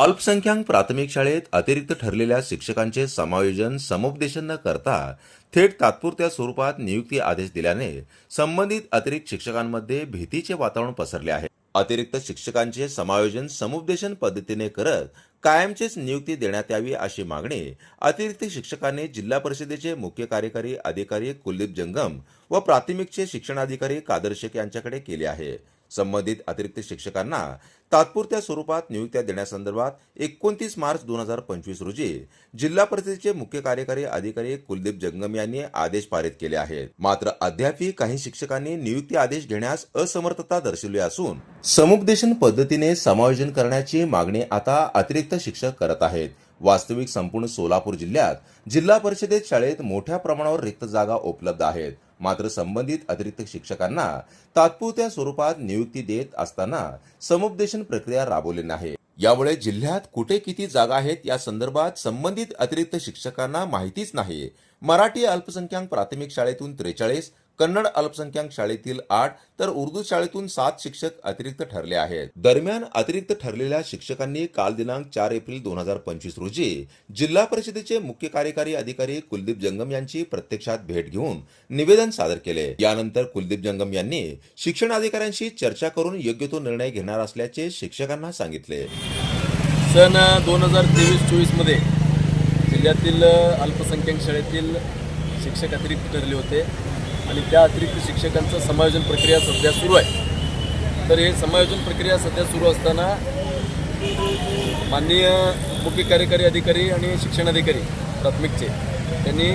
अल्पसंख्याक प्राथमिक शाळेत अतिरिक्त ठरलेल्या शिक्षकांचे समायोजन समुपदेशन न करता थेट तात्पुरत्या स्वरूपात नियुक्ती आदेश दिल्याने संबंधित अतिरिक्त शिक्षकांमध्ये भीतीचे वातावरण पसरले आहे. अतिरिक्त शिक्षकांचे समायोजन समुपदेशन पद्धतीने करत कायमचीच नियुक्ती देण्यात यावी अशी मागणी अतिरिक्त शिक्षकांनी जिल्हा परिषदेचे मुख्य कार्यकारी अधिकारी कुलदीप जंगम व प्राथमिकचे शिक्षणाधिकारी कादर शेख यांच्याकडे केली आहे. संबंधित अतिरिक्त शिक्षकांना तात्पुरत्या स्वरूपात नियुक्त्या देण्यासंदर्भात एकोणतीस मार्च दोन हजार पंचवीस रोजी जिल्हा परिषदेचे मुख्य कार्यकारी अधिकारी कुलदीप जंगम यांनी आदेश पारित केले आहेत. मात्र अद्यापही काही शिक्षकांनी नियुक्ती आदेश घेण्यास असमर्थता दर्शवली असून समुपदेशन पद्धतीने समायोजन करण्याची मागणी आता अतिरिक्त शिक्षक करत आहेत. वास्तविक संपूर्ण सोलापूर जिल्ह्यात जिल्हा परिषदेत शाळेत मोठ्या प्रमाणावर रिक्त जागा उपलब्ध आहेत. मात्र संबंधित अतिरिक्त शिक्षकांना तात्पुरत्या स्वरूपात नियुक्ती देत असताना समुपदेशन प्रक्रिया राबवली नाही. यामुळे जिल्ह्यात कुठे किती जागा आहेत या संदर्भात संबंधित अतिरिक्त शिक्षकांना माहितीच नाही. मराठी अल्पसंख्याक प्राथमिक शाळेतून त्रेचाळीस कन्नड अल्पसंख्याक शाळेतील आठ तर उर्दू शाळेतून सात शिक्षक अतिरिक्त ठरले आहेत. दरम्यान अतिरिक्त ठरलेल्या शिक्षकांनी काल दिनांक चार एप्रिल दोन हजार पंचवीस रोजी जिल्हा परिषदेचे मुख्य कार्यकारी अधिकारी कुलदीप जंगम यांची प्रत्यक्षात भेट घेऊन निवेदन सादर केले. यानंतर कुलदीप जंगम यांनी शिक्षण अधिकाऱ्यांशी चर्चा करून योग्य तो निर्णय घेणार असल्याचे शिक्षकांना सांगितले. सन दोन हजार तेवीस चोवीसमध्ये जिल्ह्यातील अल्पसंख्याक शाळेतील शिक्षक अतिरिक्त ठरले होते. आणि त्या अतिरिक्त शिक्षकांचं समायोजन प्रक्रिया सध्या सुरू आहे. तर हे समायोजन प्रक्रिया सध्या सुरू असताना माननीय मुख्य कार्यकारी अधिकारी आणि शिक्षणाधिकारी प्राथमिकचे त्यांनी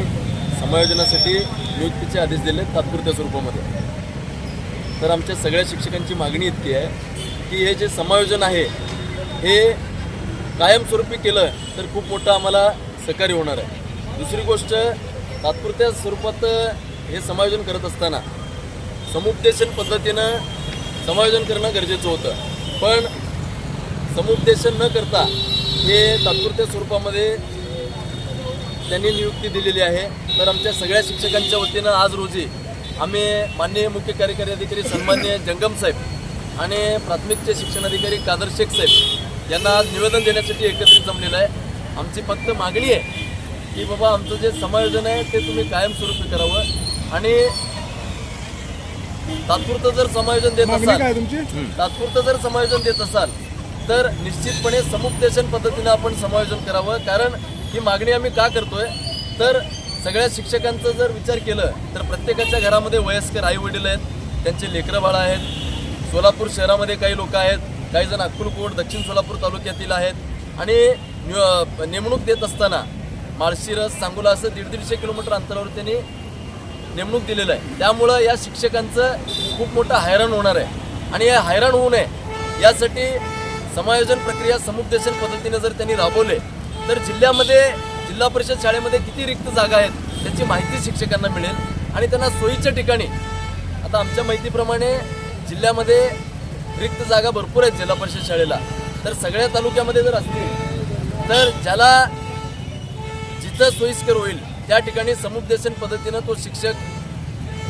समायोजनासाठी नियुक्तीचे आदेश दिले तात्पुरत्या स्वरूपामध्ये. तर आमच्या सगळ्या शिक्षकांची मागणी इतकी आहे की हे जे समायोजन आहे हे कायमस्वरूपी केलं तर खूप मोठं आम्हाला सहकार्य होणार आहे. दुसरी गोष्ट तात्पुरत्या स्वरूपात हे समायोजन करत असताना समुपदेशन पद्धतीनं समायोजन करणं गरजेचं होतं. पण समुपदेशन न करता हे तात्पुरत्या स्वरूपामध्ये त्यांनी नियुक्ती दिलेली आहे. तर आमच्या सगळ्या शिक्षकांच्या वतीनं आज रोजी आम्ही माननीय मुख्य कार्यकारी अधिकारी सन्मान्य जंगम साहेब आणि प्राथमिकचे शिक्षणाधिकारी कादर शेख साहेब यांना आज निवेदन देण्यासाठी एकत्रित जमलेलं आहे. आमची फक्त मागणी आहे की बाबा आमचं जे समायोजन आहे ते तुम्ही कायमस्वरूपी करावं. आणि तात्पुरतं जर समायोजन देत असाल काय तुमची? तात्पुरतं जर समायोजन देत असाल तर निश्चितपणे समुपदेशन पद्धतीनं आपण समायोजन करावं. कारण ही मागणी आम्ही का करतोय? तर सगळ्या शिक्षकांचा जर विचार केलं तर प्रत्येकाच्या घरामध्ये वयस्कर आई वडील आहेत त्यांचे लेकरं बाळं आहेत सोलापूर शहरामध्ये काही लोक आहेत काही जण अक्कलकोट दक्षिण सोलापूर तालुक्यातील आहेत. आणि नेमणूक देत असताना माळशिरस सांगोला असं दीड दीडशे किलोमीटर अंतरावर त्यांनी नेमणूक दिलेलं आहे. त्यामुळं या शिक्षकांचं खूप मोठं हैराण होणार आहे. आणि हे हैराण होऊ नये यासाठी समायोजन प्रक्रिया समुपदेशन पद्धतीने जर त्यांनी राबवले तर जिल्ह्यामध्ये जिल्हा परिषद शाळेमध्ये किती रिक्त जागा आहेत त्याची माहिती शिक्षकांना मिळेल. आणि त्यांना सोयीच्या ठिकाणी आता आमच्या माहितीप्रमाणे जिल्ह्यामध्ये रिक्त जागा भरपूर आहेत जिल्हा परिषद शाळेला. तर सगळ्या तालुक्यामध्ये जर असतील तर ज्याला जिथं सोयीस्कर होईल त्या ठिकाणी समुपदेशन पद्धतीनं तो शिक्षक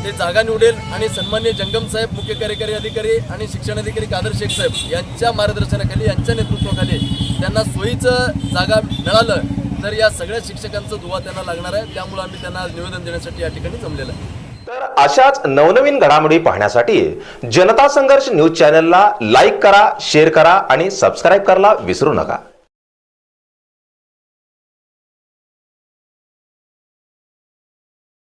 ते जागा निवडेल आणि सन्मान्य जंगम साहेब मुख्य कार्यकारी अधिकारी आणि शिक्षण अधिकारी कादर शेख साहेब यांच्या मार्गदर्शनाखाली यांच्या नेतृत्वाखाली त्यांना सोयीचं जागा मिळालं तर या सगळ्या शिक्षकांचं दुवा त्यांना लागणार आहे. त्यामुळे आम्ही त्यांना निवेदन देण्यासाठी या ठिकाणी जमलेलं आहे. तर अशाच नवनवीन घडामोडी पाहण्यासाठी जनता संघर्ष न्यूज चॅनलला लाईक करा शेअर करा आणि सबस्क्राईब करायला विसरू नका.